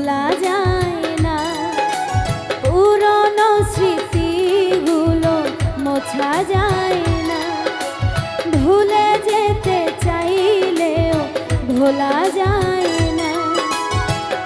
ভোলা যায় না। পুরনো স্মৃতিগুলো মোছা যায় না। ভুলে যেতে চাইলেও ভোলা যায় না।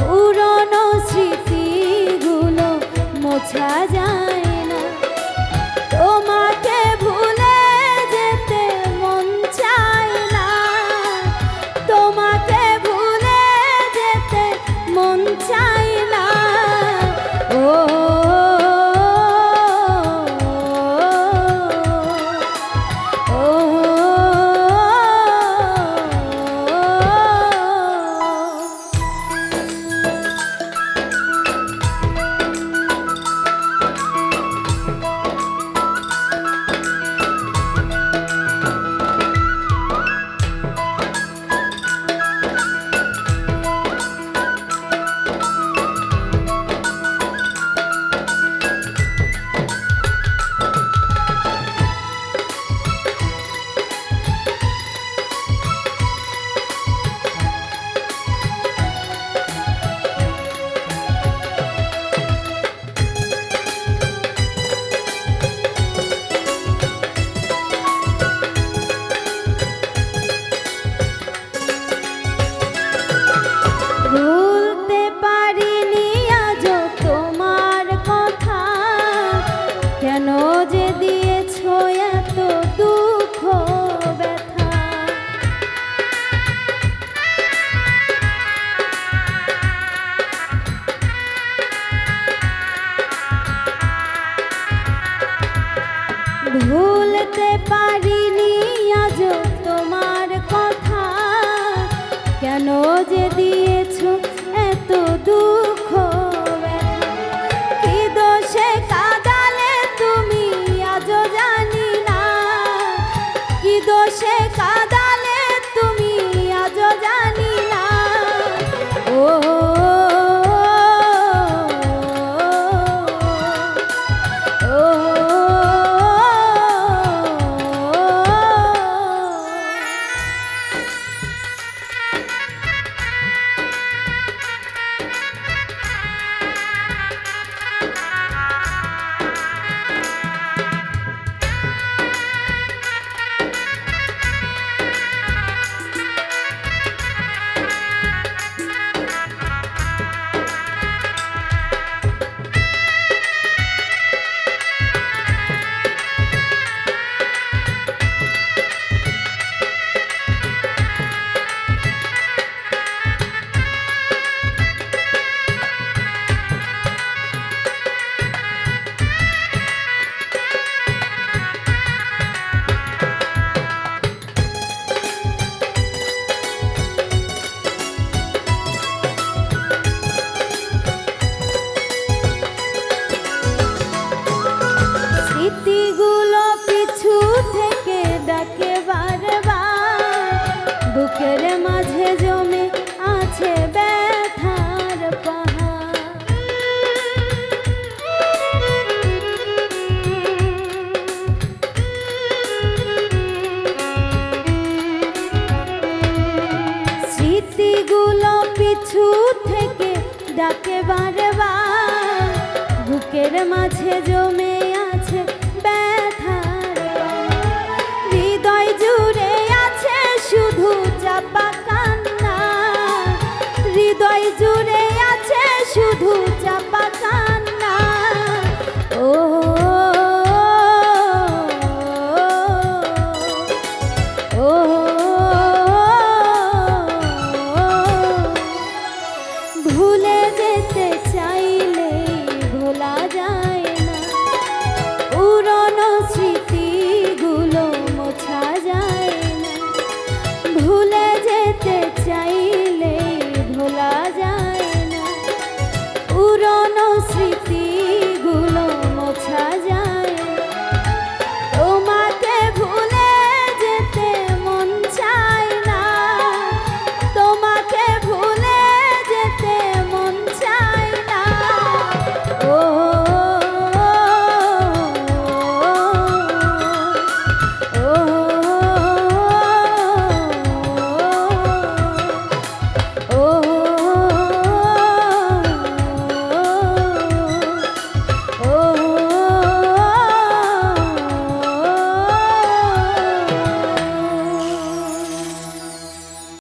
পুরনো স্মৃতিগুলো মোছা যায় দোষে কাদা বার বুকের মাঝে জমে আছে ব্যথা। হৃদয় জুড়ে আছে শুধু চাপা কান্না। হৃদয় জুড়ে